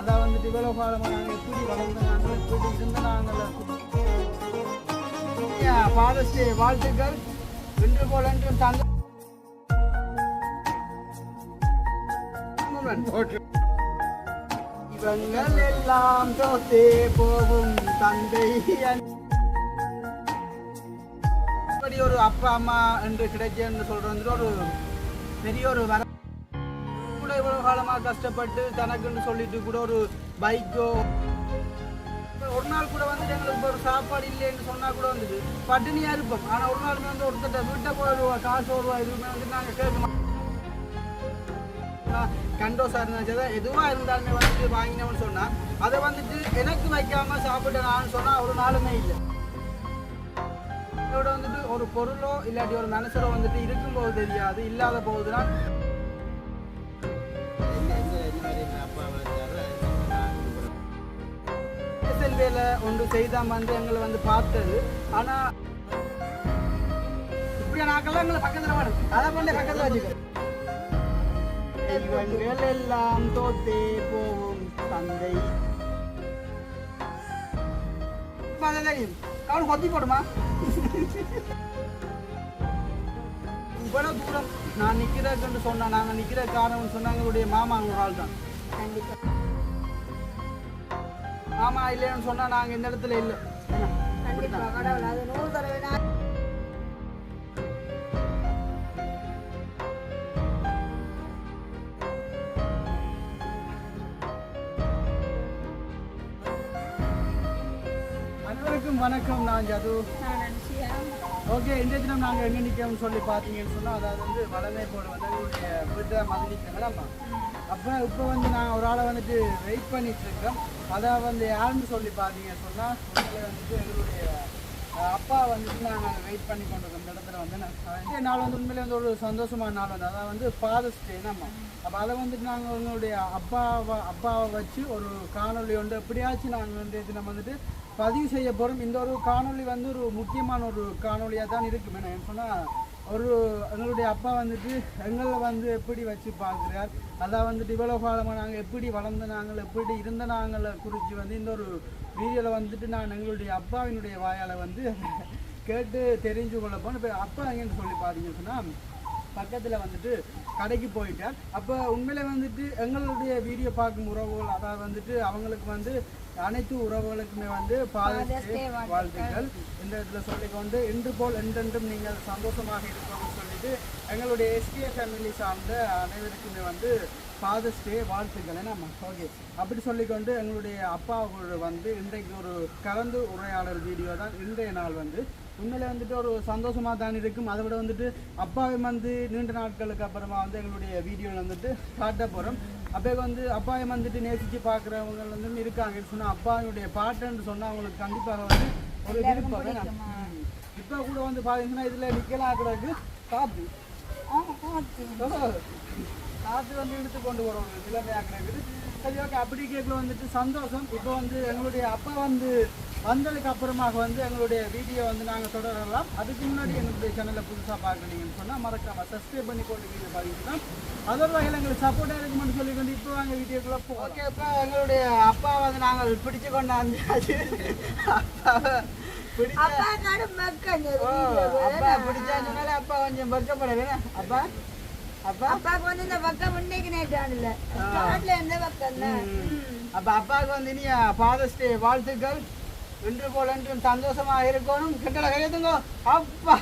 அதான் வந்துட்டு இவ்வளவு காலமா நாங்கள் எப்படி வளர்ந்த நாங்கள் எப்படி இருந்த நாங்கள் வாழ்த்துக்கள். இன்று போல் என்று தங்க இவங்கள் எல்லாம் தோத்தே போகும் தந்தை இப்படி ஒரு அப்பா அம்மா என்று கிடைச்சேன்னு சொல்றது ஒரு பெரிய ஒரு வர இவ்வளோ காலமாக கஷ்டப்பட்டு தனக்குன்னு சொல்லிட்டு கூட ஒரு பைக்கோ ஒரு நாள் கூட வந்து எங்களுக்கு ஒரு சாப்பாடு இல்லைன்னு சொன்னா கூட வந்துட்டு பட்டினியா இருப்போம். ஆனா ஒரு நாள் வந்து ஒருத்தட்ட வீட்டை போய் ஒரு காசு ஒரு ரூபா எதுவுமே வந்து நாங்கள் கேட்க மாட்டோம் கண்டோஸா இருந்தாச்சு எதுவா இருந்தாலுமே வந்துட்டு வாங்கினோம்னு சொன்னா அதை வந்துட்டு எனக்கு வைக்காம சாப்பிட்டு நான் சொன்னா ஒரு நாளுமே இல்லை. இதோட வந்துட்டு ஒரு பொருளோ இல்லாட்டி ஒரு மனசரோ வந்துட்டு இருக்கும்போது தெரியாது இல்லாத போகுதுன்னா வேலை ஒன்று செய்தாம வந்து எங்களை வந்து பார்த்தது. ஆனா இப்படி நாக்கெல்லாம் எங்களை பக்கத்தில் வாடும் அதை பண்ணி பக்கத்தில் வச்சுக்க. இவங்கள் எல்லாம் தோத்தே போகும் தந்தை. தெரியும். கவனம் கொத்தி போடுமா? இவ்வளவு தூரம் நான் நிக்கிறதுன்னு சொன்னா நாங்க நிக்கிற காரணம்னு சொன்னாங்க எங்களுடைய மாமா அவங்க ஆள் தான் கண்டிப்பாக மாமா இல்லைன்னு சொன்னா நாங்க இந்த இடத்துல இல்லை என்ன? கண்டிப்பா கடவுள் அது நூறு தடவை அனைவருக்கும் வணக்கம். நான் ஜது. ஓகே இந்த தினம் நாங்கள் எங்கே நிற்கிறோம்னு சொல்லி பார்த்தீங்கன்னு சொன்னால் அதாவது வந்து வளமை போல வந்து எங்களுடைய வீட்டில் மது நிற்கிறோம்மா அப்போ இப்போ வந்து நான் ஒரு ஆளை வந்துட்டு வெயிட் பண்ணிட்டு இருக்கோம் அதை வந்து யாருன்னு சொல்லி பார்த்தீங்கன்னு சொன்னால் வந்துட்டு எங்களுடைய அப்பா வந்துட்டு நாங்கள் வெயிட் பண்ணி கொண்டு இந்த இடத்துல வந்து. நான் நாள் வந்து உண்மையிலே வந்து ஒரு சந்தோஷமான நாள் வந்து. அதாவது வந்து ஃபாதர்ஸ் டே நம்ம அப்போ அதை வந்துட்டு நாங்கள் எங்களுடைய அப்பாவை அப்பாவை வச்சு ஒரு காணொளி ஒன்று எப்படியாச்சும் நாங்கள் வந்து தினம் வந்துட்டு பதிவு செய்ய போகிறோம் இந்த ஒரு காணொளி வந்து ஒரு முக்கியமான ஒரு காணொளியாக தான் இருக்கும். என்ன சொன்னால் ஒரு எங்களுடைய அப்பா வந்துட்டு எங்களை வந்து எப்படி வச்சு பார்க்குறார்? அதான் வந்துட்டு இவ்வளோ காலமாக நாங்கள் எப்படி வளர்ந்த நாங்கள் எப்படி இருந்த நாங்களை குறித்து வந்து இந்த ஒரு வீடியோவில் வந்துட்டு நான் எங்களுடைய அப்பாவினுடைய வாயால் வந்து கேட்டு தெரிஞ்சு கொள்ள போனேன் இப்போ அப்பா எங்கன்னு சொல்லி பார்த்தீங்கன்னு சொன்னால் பக்கத்தில் வந்துட்டு கடைக்கு போயிட்டார். அப்போ உண்மையிலே வந்துட்டு எங்களுடைய வீடியோ பார்க்கும் உறவுகள் அதாவது வந்துட்டு அவங்களுக்கு வந்து அனைத்து உறவுகளுக்குமே வந்து வாழ்த்துக்கள். இந்த இடத்துல சொல்லிக்கொண்டு இன்று போல் என்றென்றும் நீங்கள் சந்தோஷமாக இருக்கணும்னு சொல்லிட்டு எங்களுடைய எஸ்கே ஃபேமிலி சார்ந்த அனைவருக்குமே வந்து ஃபாதர்ஸ் டே வாழ்த்துக்கள். என்ன ஓகே அப்படி சொல்லிக்கொண்டு எங்களுடைய அப்பாவோட வந்து இன்றைக்கு ஒரு கலந்து உரையாடல் வீடியோ தான் இன்றைய நாள் வந்து. உண்மையிலே வந்துட்டு ஒரு சந்தோஷமாக தான் இருக்கும். அதை விட வந்துட்டு அப்பாவை வந்து நீண்ட நாட்களுக்கு அப்புறமா வந்து எங்களுடைய வீடியோவில் வந்துட்டு காட்ட போகிறோம் அப்போ வந்து அப்பாவை வந்துட்டு நேசித்து பார்க்குறவங்க வந்து இருக்காங்க. சொன்னால் அப்பாவினுடைய பாட்டுன்னு சொன்னால் அவங்களுக்கு கண்டிப்பாக வந்து ஒரு விருப்பம். இப்போ கூட வந்து பார்த்தீங்கன்னா இதில் நிற்கலாம் கூடாது பார்த்து காற்று வந்து இழுத்து கொண்டு வரோம் இளமையாக்குறது சரி ஓகே. அப்படி கேட்கல வந்துட்டு சந்தோஷம். இப்போ வந்து எங்களுடைய அப்பா வந்து வந்ததுக்கு அப்புறமாக வந்து எங்களுடைய வீடியோ வந்து நாங்கள் தொடரலாம். அதுக்கு முன்னாடி எங்களுடைய சேனலை புதுசாக பார்க்குறீங்கன்னு சொன்னால் மறக்காம சப்ஸ்கிரைப் பண்ணி போட்டு வீடியோ பார்த்தீங்கன்னா அதர் வகையில் எங்களுக்கு சப்போர்ட்டாக இருக்குமென்னு சொல்லி கொண்டு இப்போ வாங்க வீடியோக்குள்ளே போ ஓகே இப்போ எங்களுடைய அப்பா வந்து நாங்கள் பிடிச்சு கொண்டாந்தாச்சு அப்பாவை அப்பா பிடிச்சாச்சுனால அப்பா கொஞ்சம் வெட்கப்படவே அப்பா அப்பா? அப்பாவுக்கு வந்து இந்த பக்கம் இன்னைக்கு நேற்றான் இல்ல. ஸ்டார்ட்ல இருந்த பக்கம் அப்ப அப்பாவுக்கு வந்து இனிய ஃபாதர்ஸ் டே வாழ்த்துக்கள். இன்று போல் என்றும் சந்தோஷமா இருக்கணும் கிட்டல கையெழுத்துங்க. அப்பா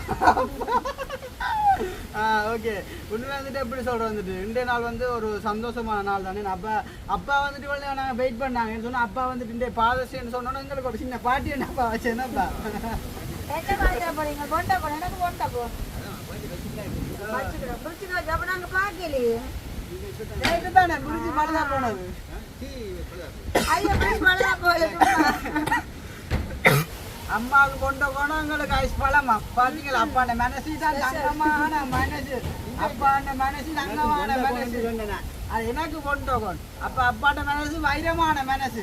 ஆ ஓகே. உண்மை வந்துட்டு எப்படி சொல்றது வந்துட்டு? இன்றைய நாள் வந்து ஒரு சந்தோஷமான நாள் தானே. அப்பா அப்பா வந்துட்டு இவ்வளவு நேரம் நாங்கள் வெயிட் பண்ணாங்கன்னு சொன்னா அப்பா வந்துட்டு இன்றைய ஃபாதர்ஸ் டேன்னு சொன்னோன்னா எங்களுக்கு ஒரு சின்ன பாட்டி என்னப்பா வச்சு என்னப்பா போனது. அம்மாவுக்கு கொண்ட குணங்களுக்கு ஐஸ் பழமா. பாத்தீங்களா அப்பாண்ட மனசு தான் தங்கமான மனசு. அப்பாண்ட மனசு தங்கமான மனசு. அது எனக்கு கொண்ட கொண்டு அப்ப அப்பாண்ட மனசு வைரமான மனசு.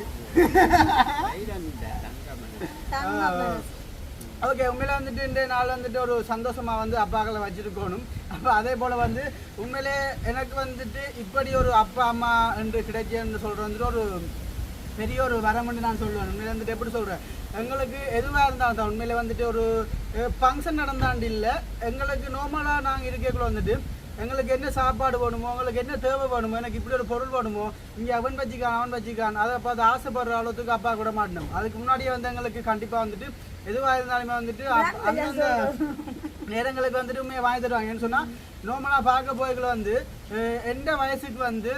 ஓகே உண்மையில வந்துட்டு இன்றைய நாள் வந்துட்டு ஒரு சந்தோஷமா வந்து அப்பாக்களை வச்சிருக்கணும். அப்ப அதே போல வந்து உண்மையிலே எனக்கு வந்துட்டு இப்படி ஒரு அப்பா அம்மா என்று கிடைச்சேன்னு சொல்றது வந்துட்டு ஒரு பெரிய ஒரு வரம்னு நான் சொல்லுவேன். உண்மையில வந்துட்டு எப்படி சொல்கிறேன் எங்களுக்கு எதுவாக இருந்தால் தான் உண்மையில் வந்துட்டு ஒரு ஃபங்க்ஷன் நடந்தாண்டு இல்லை. எங்களுக்கு நார்மலாக நாங்கள் இருக்கக்குள்ள வந்துட்டு எங்களுக்கு என்ன சாப்பாடு வேணுமோ உங்களுக்கு என்ன தேவை வேணுமோ எனக்கு இப்படி ஒரு பொருள் வேணுமோ இங்கே அவன் வச்சிக்கான் அவன் வச்சிக்கான். அதை பார்த்து ஆசைப்படுற அளவுக்கு அப்பா கூட மாட்டணும். அதுக்கு முன்னாடியே வந்து எங்களுக்கு கண்டிப்பாக வந்துட்டு எதுவாக இருந்தாலுமே வந்துட்டு அந்தந்த நேரங்களுக்கு வந்துட்டு உண்மையை வாங்கி தருவாங்கன்னு சொன்னால் நார்மலாக பார்க்க போய்களை வந்து எந்த வயசுக்கு வந்து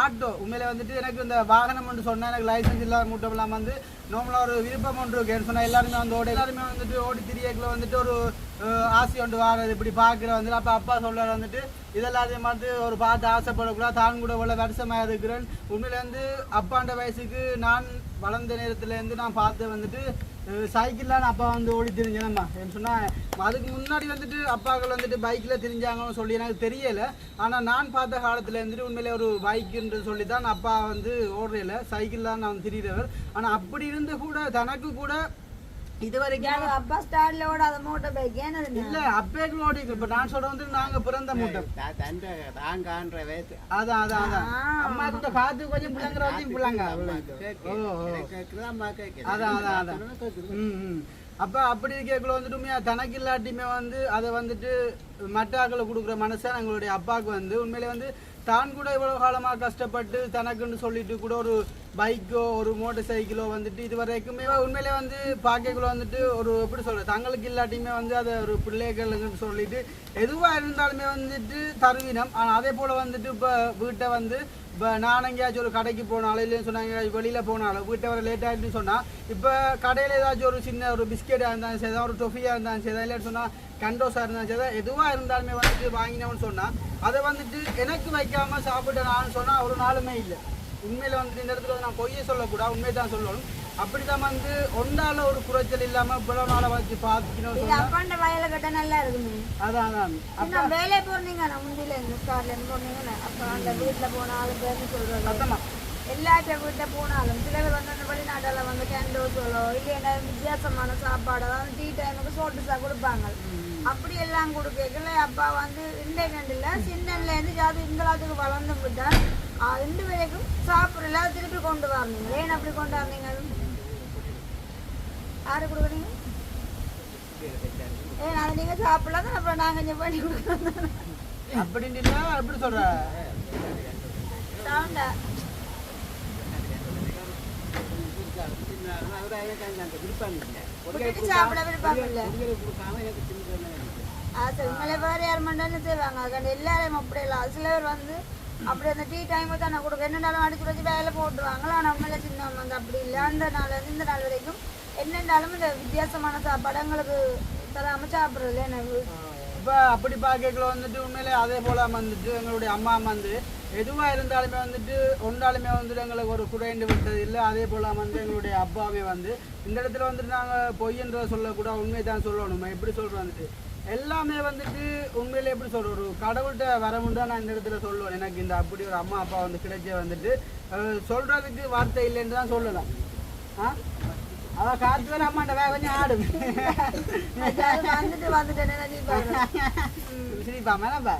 ஆட்டோ உண்மையில வந்துட்டு எனக்கு இந்த வாகனம் ஒன்று சொன்னால் எனக்கு லைசன்ஸ் இல்லாத மட்டும் இல்லாமல் வந்து நார்மலாக ஒரு விருப்பம் ஒன்று இருக்குன்னு சொன்னால் எல்லாருமே வந்து ஓடி எல்லாருமே வந்துட்டு ஓடி திரியக்கில் வந்துட்டு ஒரு ஆசை ஒன்று வாரது இப்படி பார்க்குற வந்துட்டு அப்போ அப்பா சொல்கிறார் வந்துட்டு இதெல்லாத்தையும் பார்த்து ஒரு பார்த்து ஆசைப்படக்கூடாது. தான் கூட இவ்வளோ வருஷமாக இருக்கிறேன். உண்மையிலேருந்து அப்பாண்ட வயசுக்கு நான் வளர்ந்த நேரத்துலேருந்து நான் பார்த்து வந்துட்டு சைக்கிள்லாம் அப்பா வந்து ஓடி தெரிஞ்சேனம்மா என்ன சொன்னால் அதுக்கு முன்னாடி வந்துட்டு அப்பாக்கள் வந்துட்டு பைக்கில் திரிஞ்சாங்கன்னு சொல்லி எனக்கு தெரியலை. ஆனால் நான் பார்த்த காலத்தில் இருந்துட்டு உண்மையிலே ஒரு பைக்குன்றது சொல்லி தான் அப்பா வந்து ஓடுறையில சைக்கிள் தான் நான் திரிகிறவர் ஆனால் அப்படி இருந்து கூட தனக்கு கூட இது வரைக்கும் யாரு அப்பா ஸ்டார்ட்ல ஓடாத மோட்டர் பைக் ஏனது இல்ல அப்பேக்கள் ஓடி இப்போ நான் சொல்ற வந்து நாங்க பிறந்த மூட்டம் தண்டை தாங்கான்ற வயசு அதான் அதான் அதான் அம்மா கிட்ட காத்து கொஞ்சம் பிள்ளைங்கிற வரைக்கும் பிள்ளைங்க. அதான் அதான் அதான். அப்போ அப்படி இருக்கக்குள்ள வந்துட்டு உண்மையா தனக்கு இல்லாட்டியுமே வந்து அதை வந்துட்டு மற்றாக்களை கொடுக்குற மனசை எங்களுடைய அப்பாவுக்கு வந்து உண்மையிலே வந்து தான் கூட இவ்வளோ காலமாக கஷ்டப்பட்டு தனக்குன்னு சொல்லிட்டு கூட ஒரு பைக்கோ ஒரு மோட்டர் சைக்கிளோ வந்துட்டு இது வரைக்குமே உண்மையிலே வந்து பார்க்கக்குள்ள வந்துட்டு ஒரு எப்படி சொல்கிறது தங்களுக்கு இல்லாட்டியுமே வந்து அதை ஒரு பிள்ளைகளுன்னு சொல்லிட்டு எதுவாக இருந்தாலுமே வந்துட்டு தருவினம். ஆனால் அதே போல் வந்துட்டு இப்போ வீட்டை வந்து இப்போ நான் எங்கேயாச்சும் ஒரு கடைக்கு போனாலும் இல்லைன்னு சொன்னாங்க வெளியில் போனாலும் வீட்டை வர லேட் ஆகிட்டுன்னு சொன்னால் இப்போ கடையில் ஏதாச்சும் ஒரு சின்ன ஒரு பிஸ்கெட்டாக இருந்தாலும் சரி ஒரு டொஃபியாக இருந்தாலும் சரி இல்லைன்னு சொன்னால் கண்டோஸாக இருந்தாலும் சரி எதுவாக இருந்தாலுமே வந்துட்டு வாங்கினோம்னு சொன்னால் அதை வந்துட்டு எனக்கு வைக்காமல் சாப்பிட்டு நான் சொன்னால் ஒரு நாளுமே இல்லை. உண்மையில் வந்துட்டு இந்த இடத்துல வந்து நான் பொய்யை சொல்லக்கூடாது உண்மையை தான் சொல்லணும். அப்படி தான் வந்து ஒன்றால ஒரு குறைச்சல் இல்லாமல் இவ்வளோ நாளை வச்சு சொன்னால் அப்பாண்ட வயல கட்ட நல்லா இருக்குமே. அதான் அதான். வேலை போறீங்க நான் முந்தில இருந்து ஸ்டார்ட்ல இருந்து போனீங்க அப்ப அந்த வீட்டுல போனாலும் பேருந்து சொல்றது சத்தமா? எல்லாத்த வீட்டுல போனாலும் சில பேர் வந்து அந்த வெளிநாட்டால வந்து கேண்டோஸோ இல்லைன்னா வித்தியாசமான சாப்பாடு அதாவது டீ டைமுக்கு சோட்டுஸா கொடுப்பாங்க. அப்படி எல்லாம் கொடுக்கல அப்பா வந்து இந்த கண்டில் சின்னன்ல இருந்து ஜாதி இந்த காலத்துக்கு வளர்ந்து விட்டா ரெண்டு வரைக்கும் சாப்பிடல திருப்பி கொண்டு வரணுங்க ஏன் அப்படி கொண்டு வந்தீங்க யாரு கொடுக்குறீங்க ஏன் அதை சாப்பிடலாம் அப்புறம் நாங்க இங்க பண்ணி கொடுக்குறோம் அப்படின்னு எப்படி சொல்கிற சவுண்டா சாப்பிட விருப்பம் இல்லை அது வேற யார் மண்டாலும் செய்வாங்க எல்லாரையும் அப்படி இல்லை சில பேர் வந்து அப்படி அந்த டீ டைமுக்கு தானே கொடுக்க. என்னாலும் அடிச்சு வச்சு வேலை போட்டுருவாங்களா ஆனால் உண்மையில சின்ன வந்து அப்படி இல்லை. அந்த நாள் இந்த நாள் வரைக்கும் என்னென்னாலும் இந்த வித்தியாசமான சாப்பாடு தராம சாப்பிட்றது எனக்கு இப்போ அப்படி பார்க்கல வந்துட்டு உண்மையிலே அதே போல் வந்துட்டு எங்களுடைய அம்மா வந்து எதுவாக இருந்தாலுமே வந்துட்டு ஒன்றாலுமே வந்துட்டு எங்களுக்கு ஒரு குறைந்து விட்டது இல்லை. அதே போல் வந்து எங்களுடைய அப்பாவே வந்து இந்த இடத்துல வந்துட்டு நாங்கள் பொய்யன்ற சொல்லக்கூட உண்மை தான் சொல்லணுமா? எப்படி சொல்கிறோம் வந்துட்டு? எல்லாமே வந்துட்டு உண்மையில எப்படி சொல்ற ஒரு கடவுள்கிட்ட வரமுன்னு தான் நான் இந்த இடத்துல சொல்லுவேன். எனக்கு இந்த அப்படி ஒரு அம்மா அப்பா வந்து கிடைச்ச வந்துட்டு சொல்றதுக்கு வார்த்தை இல்லைன்னு தான் சொல்லலாம். ஆ? அதான் காற்று வேற அம்மாட்ட வேக கொஞ்சம் ஆடும். வந்துட்டு வந்துட்டு நினைப்பாங்க சிரிப்பா மேனப்பா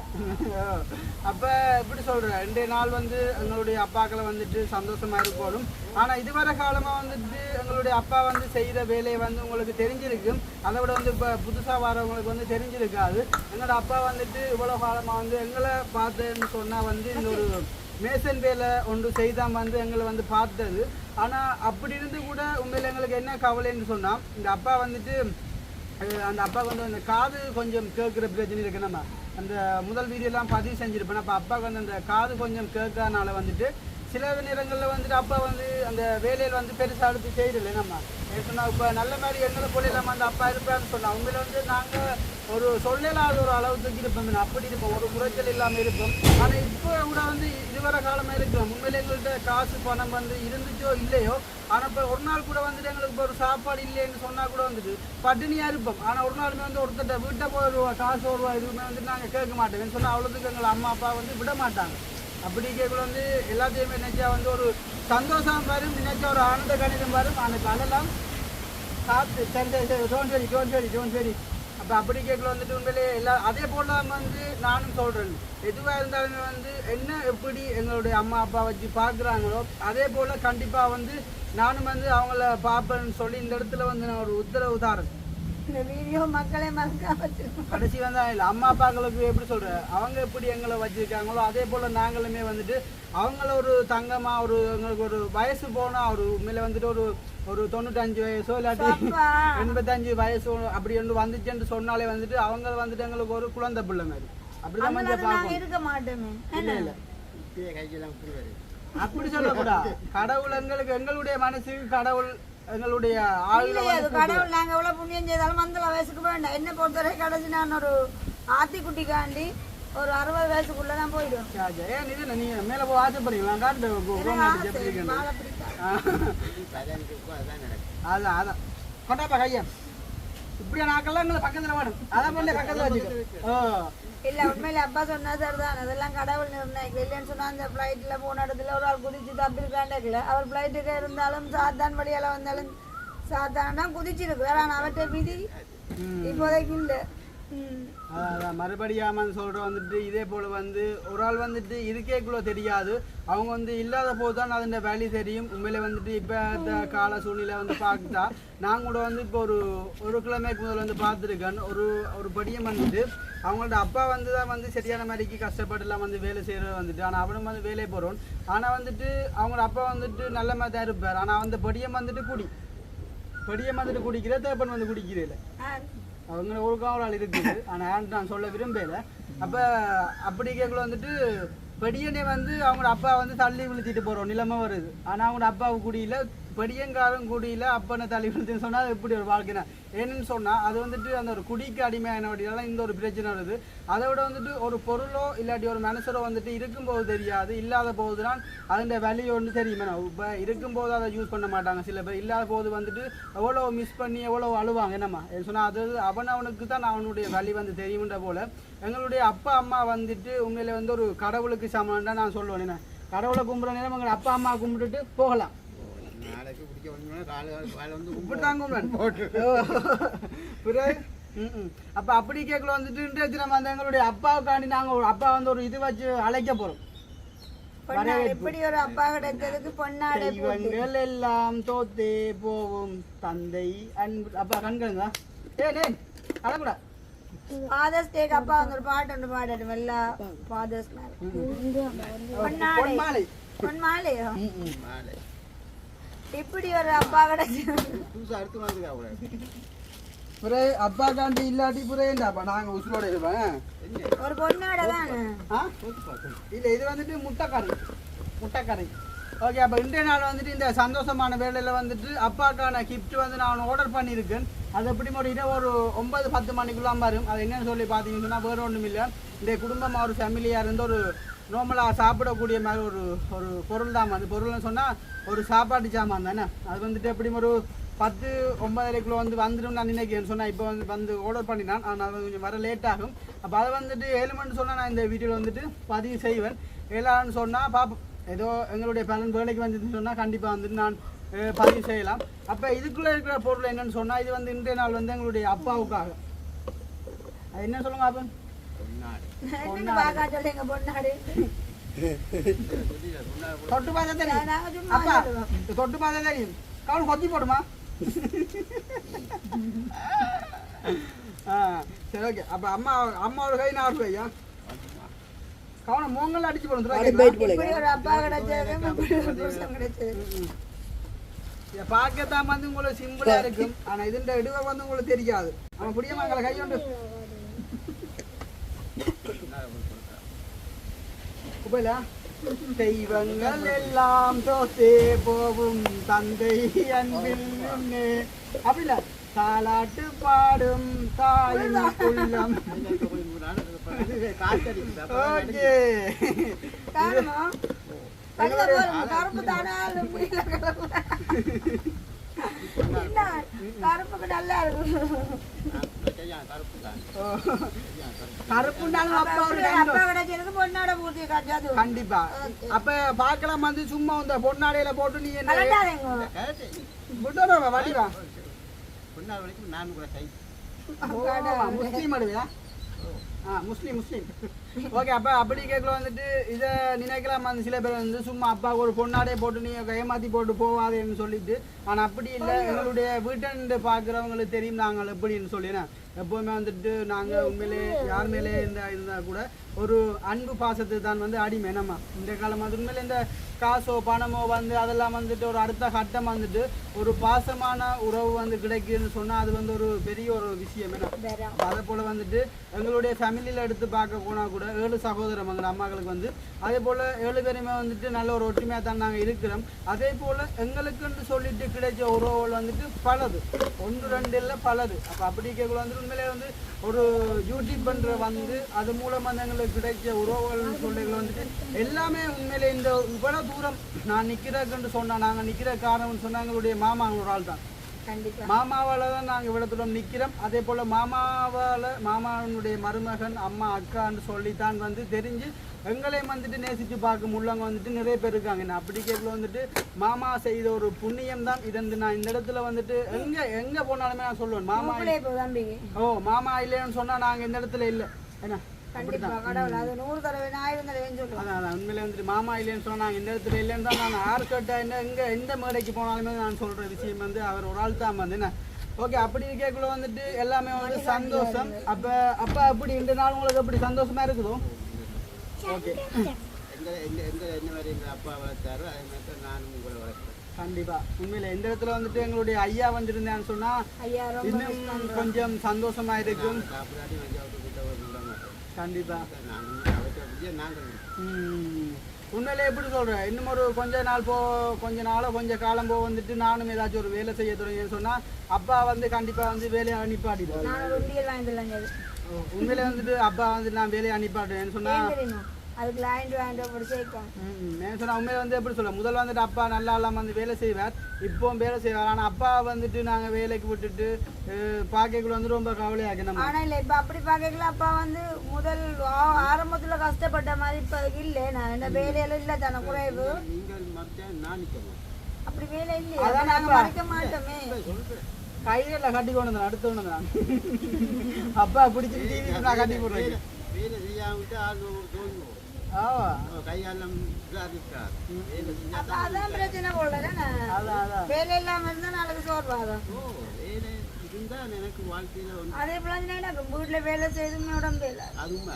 அப்போ எப்படி சொல்கிறேன் ரெண்டு நாள் வந்து எங்களுடைய அப்பாக்களை வந்துட்டு சந்தோஷமா இருக்கணும் ஆனால் இதுவரை காலமாக வந்துட்டு எங்களுடைய அப்பா வந்து செய்கிற வேலையை வந்து உங்களுக்கு தெரிஞ்சிருக்கும் அதை விட வந்து இப்போ புதுசாக வரவங்களுக்கு வந்து தெரிஞ்சிருக்காது. எங்களோட அப்பா வந்துட்டு இவ்வளோ காலமாக வந்து எங்களை பார்த்தேன்னு சொன்னால் வந்து இந்த ஒரு மேசன் வேலை ஒன்று செய்தால் வந்து எங்களை வந்து பார்த்தது. ஆனால் அப்படி இருந்து கூட உண்மையில் எங்களுக்கு என்ன கவலைன்னு சொன்னால் இந்த அப்பா வந்துட்டு அந்த அப்பாவுக்கு வந்து அந்த காது கொஞ்சம் கேட்குற பிரச்சனை இருக்கு நம்ம. அந்த முதல் வீடியோலாம் பதிவு செஞ்சுருப்பேன். அப்போ அப்பாவுக்கு வந்து அந்த காது கொஞ்சம் கேட்கறதுனால வந்துட்டு சில நேரங்களில் வந்துட்டு அப்பா வந்து அந்த வேலையில் வந்து பெருசாக எடுத்து செய்யல நம்ம. சொன்னால் இப்போ நல்ல மாதிரி எங்களை போல இல்லாமல் அந்த அப்பா இருப்பான்னு சொன்னால் அவங்கள வந்து நாங்கள் ஒரு சொல்லலாத ஒரு அளவு தூக்கி இருப்போம் அப்படி இருப்போம் ஒரு குறைச்சல் இல்லாமல் இருப்போம் ஆனால் இப்போ கூட வந்து இதுவரை காலமாக இருக்கிறோம் உண்மையில எங்கள்கிட்ட காசு பணம் வந்து இருந்துச்சோ இல்லையோ ஆனால் இப்போ ஒரு நாள் கூட வந்துட்டு எங்களுக்கு இப்போ ஒரு சாப்பாடு இல்லைன்னு சொன்னால் கூட வந்துட்டு பட்டினியாக இருப்போம். ஆனால் ஒரு நாளுமே வந்து ஒருத்தட்ட வீட்டை போய் ஒரு காசு ஒரு ரூபா எதுவுமே வந்துட்டு நாங்கள் கேட்க மாட்டோம். சொன்னால் அவ்வளோத்துக்கு எங்களை அம்மா அப்பா வந்து விட மாட்டாங்க. அப்படி கேட்கல வந்து எல்லாத்தையுமே நினைச்சா வந்து ஒரு சந்தோஷம் வரும். நினைச்சா ஒரு ஆனந்த கணிதம் வரும். ஆனால் அதெல்லாம் சாப்பிட்டு சரி சரி சரி டோன் சரி டோன் சரி டோன் சரி அப்போ அப்படி கேட்கல வந்துட்டு உண்மையிலே எல்லா அதே போல் வந்து நானும் சொல்கிறேன் எதுவாக இருந்தாலுமே வந்து என்ன எப்படி எங்களுடைய அம்மா அப்பா வச்சு பார்க்குறாங்களோ அதே போல் கண்டிப்பாக வந்து நானும் வந்து அவங்கள பார்ப்பேன்னு சொல்லி இந்த இடத்துல வந்து நான் ஒரு உத்தரவு தாரேன். இந்த வீடியோ மக்களே மறக்காம கடைசி வந்தா இல்லை அம்மா அப்பாக்களுக்கு எப்படி சொல்ற? அவங்க எப்படி எங்களை வச்சிருக்காங்களோ அதே போல நாங்களுமே வந்துட்டு அவங்கள ஒரு தங்கமா ஒரு எங்களுக்கு ஒரு வயசு போனா ஒரு உண்மையில வந்துட்டு ஒரு ஒரு தொண்ணூத்தஞ்சு வயசோ இல்லாட்டி எண்பத்தஞ்சு வயசு அப்படி ஒன்று வந்துச்சுன்னு சொன்னாலே வந்துட்டு அவங்க வந்துட்டு எங்களுக்கு ஒரு குழந்தை பிள்ளை மாதிரி. அப்படிதான் இருக்க மாட்டோமே. இல்ல இல்ல. வருது அப்படி சொல்லக்கூடாது கடவுள் எங்களுக்கு எங்களுடைய மனசுக்கு கடவுள் எங்களுடைய கடவுள் நாங்க எவ்வளவு புண்ணியம் செய்தாலும் மந்தல வயசுக்கு வேண்டாம். என்ன பொறுத்தவரை கடைசி நான் ஒரு ஆத்திக்குட்டிக்காண்டி ஒரு அறுபது வயசுக்குள்ள தான் போயிடுவேன் ராஜா, ஏன் இது நீங்க மேல போய் ஆசைப்படுறீங்களா காட்டு அதான் அதான். கொண்டாப்பா கையா இப்படியா நாக்கெல்லாம் எங்களை பக்கத்துல வேணும் அதான் பண்ணி பக்கத்துல வச்சுக்கோ. இல்ல உண்மையில அப்பா சொன்னா சரிதான். அதெல்லாம் கடவுள் நிர்ணயிக்கல. இல்லைன்னு சொன்னா அந்த பிளைட்ல போன இடத்துல ஒரு ஆள் குதிச்சு தப்பிருக்காண்டல அவர் பிளைட்டுக்கு இருந்தாலும் சாத்தான் வழியால வந்தாலும் சாத்தான் தான் குதிச்சிருக்கு வேற அவர்கிட்ட விதி. இப்போதைக்கு இல்ல. அதான், அதான் மறுபடியும் சொல்ற வந்துட்டு இதே போல வந்து ஒரு ஆள் வந்துட்டு இருக்கேக்குள்ள தெரியாது. அவங்க வந்து இல்லாத போது தான் அதன் வேல்யூ தெரியும். உண்மையிலே வந்துட்டு இப்போ இந்த கால சூழ்நிலை வந்து பார்த்தா நான் கூட வந்து இப்போ ஒரு ஒரு கிழமைக்கு முதல்ல வந்து பார்த்துருக்கேன். ஒரு ஒரு படியம் வந்துட்டு அவங்களோட அப்பா வந்து தான் வந்து சரியான மாதிரிக்கு கஷ்டப்பட்டுலாம் வந்து வேலை செய்கிறது வந்துட்டு. ஆனால் அவனும் வந்து வேலையை போகிறோம் ஆனால் வந்துட்டு அவங்களோட அப்பா வந்துட்டு நல்ல மாதிரி தான் இருப்பார். ஆனால் அந்த படியம் வந்துட்டு குடி. படியம் வந்துட்டு குடிக்கிற தேப்பன் வந்து குடிக்கிறதில்ல. அவங்கள அவங்க ஒரு காவலால் இருக்குது. ஆனால் யார்கிட்ட நான் சொல்ல விரும்பல. அப்போ அப்படி கேட்கல வந்துட்டு பெடியனே வந்து அவங்களோட அப்பா வந்து தள்ளி விழுத்திட்டு போகிறோம் நிலைமை வருது. ஆனால் அவங்களோட அப்பாவுக்கு குடியில் பெடியங்காரும் குடியில அப்பனை தள்ளி விழுத்துன்னு சொன்னால் இப்படி எப்படி ஒரு வாழ்க்கைனா? ஏன்னு சொன்னால் அது வந்துட்டு அந்த ஒரு குடிக்கு அடிமையான வழியால இந்த ஒரு பிரச்சனை வருது. அதை விட வந்துட்டு ஒரு பொருளோ இல்லாட்டி ஒரு மனுஷரோ வந்துட்டு இருக்கும்போது தெரியாது இல்லாத போது தான் அதோட வேல்யூ ஒன்று தெரியுமே இப்போ இருக்கும்போது அதை யூஸ் பண்ண மாட்டாங்க. சில பேர் இல்லாத போது வந்துட்டு எவ்வளோ மிஸ் பண்ணி எவ்வளோ அழுவாங்க. என்னம்மா? சொன்னால் அது அவன் அவனுக்கு தான் அவனுடைய வேல்யூ வந்து தெரியுன்ற போல எங்களுடைய அப்பா அம்மா வந்துட்டு உண்மையில் வந்து ஒரு கடவுளுக்கு சமம் தான் நான் சொல்லுவேன். என்ன கடவுளை கும்பிட்ற நேரம் எங்கள் அப்பா அம்மா கும்பிட்டுட்டு போகலாம். அப்போ அப்படி கேட்கல வந்துட்டு இன்றைய தினம் வந்து எங்களுடைய அப்பாவுக்காண்டி நாங்கள் ஒரு அப்பா வந்து ஒரு இது வச்சு அழைக்க பொன்னாடை எப்படி ஒரு அப்பா கிடைத்ததுக்கு பொன்னாடை எல்லாம் தோத்தே போகும் தந்தை அன்பு. அப்பா கண்களுங்க ஏ டே அழக்கூடா ஃபாதர்ஸ் டேக்கு அப்பா வந்து ஒரு பாட்டு ஒன்று பாடட்டும் எல்லா ஃபாதர்ஸ் பொன்னாடை பொன்மாலை. பொன்மாலையோ. மாலை. இப்படி ஒரு அப்பா பிறகு அப்பா காண்டி இல்லாட்டி பிறகுண்டாப்பா நாங்கள் உசுரோட இருப்பேன் ஒரு பொன்னாடை தானே? இல்லை இது வந்துட்டு முட்டைக்கறி. முட்டைக்கறி. ஓகே அப்போ இன்றைய நாள் வந்துட்டு இந்த சந்தோஷமான வேலையில் வந்துட்டு அப்பாக்கான கிஃப்ட் வந்து நான் ஆர்டர் பண்ணியிருக்கேன். அது எப்படி முடியிட்ட ஒரு ஒன்பது பத்து மணிக்குள்ளாம் வரும். அது என்னன்னு சொல்லி பார்த்தீங்கன்னு வேறு ஒன்றும் இல்லை இந்த குடும்பமாக ஒரு ஃபேமிலியாக இருந்து ஒரு நார்மலாக சாப்பிடக்கூடிய மாதிரி ஒரு ஒரு பொருள் தான் அந்த பொருள்னு சொன்னால் ஒரு சாப்பாட்டு சாமான் தானே. அது வந்துட்டு எப்படி ஒரு பத்து ஒன்பதரைக்குள்ள வந்து வந்துடும் நான் நினைக்கிறேன் சொன்னால் இப்போ வந்து வந்து ஆர்டர் பண்ணினான். ஆனால் அது கொஞ்சம் வர லேட் ஆகும். அப்போ அதை வந்துட்டு ஏழு மணி சொன்னால் நான் இந்த வீடியோவில் வந்துட்டு பதிவு செய்வேன். ஏழான்னு சொன்னால் பார்ப்போம் ஏதோ எங்களுடைய பலன் வேலைக்கு வந்துச்சுன்னு சொன்னால் கண்டிப்பாக வந்துட்டு நான் பதிவு செய்யலாம். அப்போ இதுக்குள்ளே இருக்கிற பொருள் என்னன்னு சொன்னால் இது வந்து இன்றைய நாள் வந்து எங்களுடைய அப்பாவுக்காக. அது என்ன சொல்லுங்கள் அப்போ பொன்னாடு என்னன்னு பார்க்க சொல்லுங்க பொன்னாடு தொட்டு பார்த்தா தெரியும் அப்பா. தொட்டு பார்த்தா தெரியும் கொத்தி போடுமா சரி ஓகே அப்போ அம்மா அம்மாவோட கை நான் ஐயா கவனம் மூங்கல் அடிச்சு போடும் அப்பா கிடைச்சது பார்க்கத்தான் வந்து உங்களுக்கு சிம்பிளா இருக்கும் ஆனா இதுன்ற இடுவை வந்து உங்களுக்கு தெரியாது அவன் புடியமாங்கல கையொண்டு தெய்வங்கள் எல்லாம் தோத்தே போகும் தந்தை அன்பில் நின்று அப்படி தாலாட்டு பாடும் தாயின் உள்ளம் ஓகே கருப்பு கருப்புக்கு நல்லா இருக்கும் கண்டிப்பா. அப்ப பாக்கலாம் வந்து சும்மா இந்த பொன்னாடையில போட்டு நீ என்ன வடிவா பொன்னாடு வரைக்கும் நான் கூட முஸ்லீம் அடுவியா ஆ முஸ்லீம் முஸ்லீம். ஓகே அப்போ அப்படி கேட்கல வந்துட்டு இதை நினைக்கலாம் அந்த சில பேர் வந்து சும்மா அப்பாவுக்கு ஒரு பொண்ணாடே போட்டு நீ ஏமாத்தி போட்டு போவாதேன்னு சொல்லிட்டு ஆனால் அப்படி இல்லை. எங்களுடைய வீட்டை பார்க்குறவங்களுக்கு தெரியும் நாங்கள் எப்படின்னு சொல்லினா எப்போவுமே வந்துட்டு நாங்கள் உண்மையிலே யார் மேலே இருந்தா இருந்தால் கூட ஒரு அன்பு பாசத்துக்கு தான் வந்து அடிமை நம்ம இந்த காலம் வந்து உண்மையிலே இந்த காசோ பணமோ வந்து அதெல்லாம் வந்துட்டு ஒரு அடுத்த கட்டம் வந்துட்டு ஒரு பாசமான உறவு வந்து கிடைக்குதுன்னு சொன்னால் அது வந்து ஒரு பெரிய ஒரு விஷயம் என்ன? அதே போல் வந்துட்டு எங்களுடைய ஃபேமிலியில் எடுத்து பார்க்க போனால் கூட ஏழு சகோதரம் எங்கள் அம்மாக்களுக்கு வந்து அதே போல் ஏழு பேருமே வந்துட்டு நல்ல ஒரு ஒற்றுமையாக தான் நாங்கள் இருக்கிறோம். அதே போல் எங்களுக்குன்னு சொல்லிட்டு கிடைச்ச உறவுகள் வந்துட்டு பலது. ஒன்று ரெண்டு இல்லை பலது. அப்போ அப்படி கேட்கல வந்துட்டு உண்மையிலே வந்து ஒரு யூடியூப் பண்ணுற வந்து அது மூலமாக வந்து எங்களுக்கு கிடைச்ச உறவுகள்னு சொல்லிகள் வந்துட்டு எல்லாமே உண்மையிலே இந்த இவ்வளோ தூரம் நான் நிற்கிறதுக்குன்னு சொன்னால் நாங்கள் நிற்கிற காரணம்னு சொன்னால் எங்களுடைய மாமா ஒரு ஆள் தான் மாமாவால தான் நாங்கள் இவ்வளோ தூரம் நிற்கிறோம் அதே போல் மாமாவால் மாமாவினுடைய மருமகன் அம்மா அக்கான்னு சொல்லித்தான் வந்து தெரிஞ்சு எங்களையும் வந்துட்டு நேசித்து பார்க்க உள்ளவங்க வந்துட்டு நிறைய பேர் இருக்காங்க. நான் அப்படி கேட்கல வந்துட்டு மாமா செய்த ஒரு புண்ணியம் தான் இது நான் இந்த இடத்துல வந்துட்டு எங்கே எங்கே போனாலுமே நான் சொல்லுவேன் மாமா ஓ மாமா இல்லைன்னு சொன்னால் நாங்கள் இந்த இடத்துல இல்லை. என்ன? கண்டிப்பா கடவுள் அது நூறு தடவை ஆயிரம் தடவைன்னு சொல்லுவேன் அதான் அதான் உண்மையிலே வந்துட்டு மாமா இல்லைன்னு சொன்னா நாங்கள் இந்த இடத்துல இல்லைன்னு தான் நான் யார் என்ன எங்கே எந்த மேடைக்கு போனாலுமே நான் சொல்கிற விஷயம் வந்து அவர் ஒரு ஆள் தான் வந்து என்ன. ஓகே அப்படி இருக்கக்குள்ள வந்துட்டு எல்லாமே வந்து சந்தோஷம். அப்போ அப்போ அப்படி இந்த நாள் உங்களுக்கு அப்படி சந்தோஷமா இருக்குதோ? ஓகே. கண்டிப்பா. உண்மையில இந்த இடத்துல வந்துட்டு எங்களுடைய ஐயா வந்திருந்தேன்னு சொன்னா ஐயா ரொம்ப இன்னும் கொஞ்சம் சந்தோஷமா இருக்கும் சாப்பிடாட்டி வந்து அவர்கிட்ட கிட்ட ஒரு விட மாட்டேன் கண்டிப்பா. நான் அவர்கிட்ட விஜய நாங்கள் ம். உண்மையிலே எப்படி சொல்கிறேன் இன்னும் ஒரு கொஞ்ச நாள் போ கொஞ்ச நாளோ கொஞ்ச காலம் போ வந்துட்டு நானும் ஏதாச்சும் ஒரு வேலை செய்ய தொடங்கின்னு சொன்னால் அப்பா வந்து கண்டிப்பாக வந்து வேலையை அது உண்மையிலே வந்துட்டு அப்பா வந்து நான் வேலையை அனுப்பாடுவேன்னு சொன்னால் அதுக்கு லாயிண்ட் வாங்கிட்டு அப்படி சேர்க்கும் நான் சொன்ன வந்து எப்படி சொல்ல முதல்ல வந்துட்டு அப்பா நல்லா இல்லாமல் வந்து வேலை செய்வார். இப்போ வேலை செய்வார். ஆனால் அப்பா வந்துட்டு நாங்கள் வேலைக்கு விட்டுட்டு பார்க்கக்குள்ள வந்து ரொம்ப கவலையாக நம்ம. ஆனா இல்ல இப்ப அப்படி பாக்கல அப்பா வந்து முதல் ஆரம்பத்துல கஷ்டப்பட்ட மாதிரி இப்ப இல்ல. நான் என்ன வேலையில இல்ல தானே குறைவு. நீங்கள் அப்படி வேலை இல்லையா அதான் நாங்க அப்பா. மறைக்க மாட்டோமே. கையில் கட்டி கொண்டு வந்தேன் அடுத்து கொண்டு வந்தேன் அப்பா பிடிச்சிட்டு டிவி நான் கட்டி போடுறேன். வேலை செய்யாமட்டு ஆள் தோணும் வேலை அதான் பிரச்சனை அதான் வேலை இல்லாம இருந்தா நாளைக்கு சோர்வாதான் வேலை எனக்கு வாழ்க்கையில் அதே போல எனக்கு வீட்டுல வேலை செய்து உடம்பு இல்லை அதுவுமே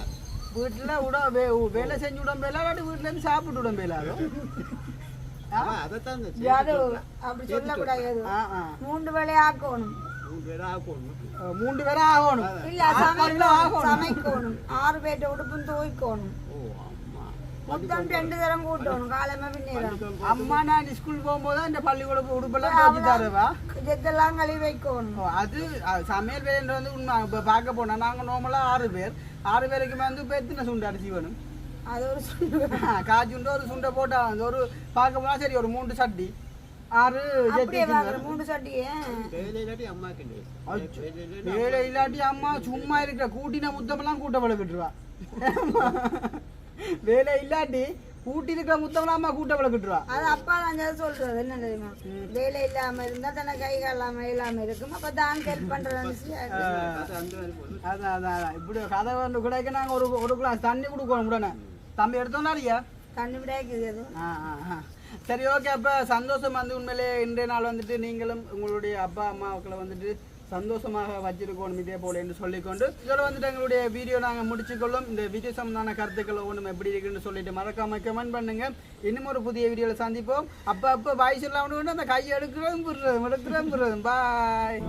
வீட்டில் விட வே வேலை செஞ்சு விடம்பேல இல்லாட்டி வீட்டில் இருந்து சாப்பிட்டு இந்த அது அப்படி சொல்லக்கூடாது மூன்று வேலையை ஆக்கணும் மூன்று ஆகணும் இல்ல சமைக்கணும் ஆறு பேர்ட்ட உடுப்பும் அம்மா மொத்தம் ரெண்டு தரம் கூட்டணும் காலமே பின்னேரம் அம்மா நான் ஸ்கூல் போகும்போது இந்த பள்ளிக்கூட உடுப்பெல்லாம் துவச்சி தருவா இதெல்லாம் கழுவி வைக்கணும் அது சமையல் வேலைன்ற வந்து உண்மை இப்போ பார்க்க போனால் நாங்கள் நார்மலாக ஆறு பேர் ஆறு பேருக்கு வந்து இப்போ எத்தனை சுண்டு அரிசி வேணும் அது ஒரு சொல்லு காய்ச்சி உண்டு ஒரு சுண்டை போட்டா வந்து ஒரு பார்க்க போனால் சரி ஒரு மூன்று சட்டி ஆறு மூணு சட்டியே வேலை இல்லாட்டி அம்மா சும்மா இருக்கிற கூட்டின முத்தமெல்லாம் கூட்ட வளர்க்கிட்டுருவா வேலை இல்லாட்டி கூட்டி இருக்கிற அம்மா கூட்ட வளர்க்கிட்டுருவா அது அப்பா தான் சொல்றது. என்ன தெரியுமா? வேலை இல்லாம இருந்தா தன கை கால் இல்லாம இருக்கும். அப்ப தான் ஹெல்ப் போடணும் அதான் அதான். இப்படி கதை வந்து கிடைக்க நாங்கள் ஒரு ஒரு கிளாஸ் தண்ணி கொடுக்கணும் உடனே. தம்பி எடுத்தோம்னாரியா தண்ணி விடாக்குது அது. ஆ ஆ ஆ. சரி ஓகே அப்போ சந்தோஷம் வந்து உண்மையிலே இன்றைய நாள் வந்துட்டு நீங்களும் உங்களுடைய அப்பா அம்மாக்களை வந்துட்டு சந்தோஷமாக வச்சிருக்கணும் இதே போல என்று சொல்லிக்கொண்டு இதோட வந்துட்டு எங்களுடைய வீடியோ நாங்கள் முடிச்சுக்கொள்ளும். இந்த வீடியோ சம்பந்தமான கருத்துக்கள் ஒன்றும் எப்படி இருக்குன்னு சொல்லிட்டு மறக்காம கமெண்ட் பண்ணுங்க. இன்னும் ஒரு புதிய வீடியோவில் சந்திப்போம். அப்போ அப்போ வாய்ஸ் எல்லாம் அந்த கையை எடுக்கிறதும் புடுறதும் எடுக்கிறதும் புடுறதும் பாய்